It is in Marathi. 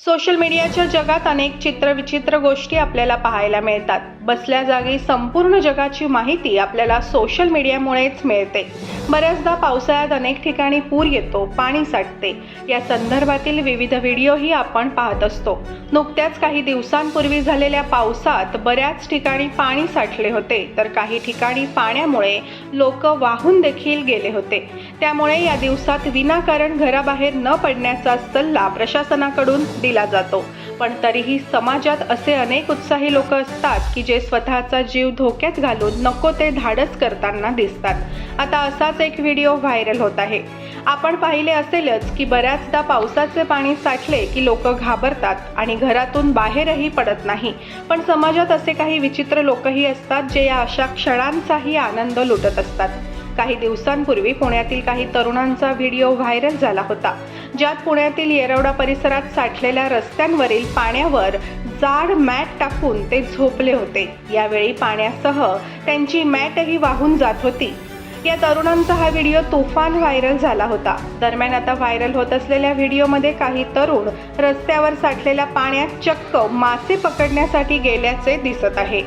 सोशल मीडियाच्या जगात अनेक चित्रविचित्र गोष्टी आपल्याला पाहायला मिळतात. बसल्या जागी संपूर्ण जगाची माहिती आपल्याला सोशल मीडियामुळेच मिळते. बऱ्याचदा पावसाळ्यात अनेक ठिकाणी पूर येतो पाणी साठते. या संदर्भातील विविध व्हिडिओही आपण पाहत असतो. नुकत्याच काही दिवसांपूर्वी झालेल्या पावसात बऱ्याच ठिकाणी पाणी साठले होते तर काही ठिकाणी पाण्यामुळे लोक वाहून देखील गेले होते. त्यामुळे या दिवसात विनाकारण घराबाहेर न पडण्याचा सल्ला प्रशासनाकडून दिला जातो. पण तरीही समाजात असे अनेक उत्साही लोक असतात की जे स्वतःचा जीव धोक्यात घालून नको ते धाडस करताना दिसतात. आता असाच एक व्हिडिओ व्हायरल होत आहे. आपण पाहिले असेलच की बऱ्याचदा पावसाचे पाणी साठले की लोक घाबरतात आणि घरातून बाहेरही पडत नाही. पण समाजात असे काही विचित्र लोकही असतात जे या अशा क्षणांचाही आनंद लुटत असतात. काही दिवसांपूर्वी पुण्यातील काही तरुणांचा व्हिडिओ व्हायरल झाला होता. ज्यात पुण्यातील येरवडा परिसरात साठलेल्या रस्त्यांवरील पाण्यावर जाड मॅट टाकून ते झोपले होते. यावेळी पाण्यासह त्यांची मॅटही वाहून जात होती. या तरुणांचा हा व्हिडिओ तुफान व्हायरल झाला होता. दरम्यान आता व्हायरल होत असलेल्या व्हिडिओमध्ये काही तरुण रस्त्यावर साठलेल्या पाण्यात चक्क मासे पकडण्यासाठी गेल्याचे दिसत आहे.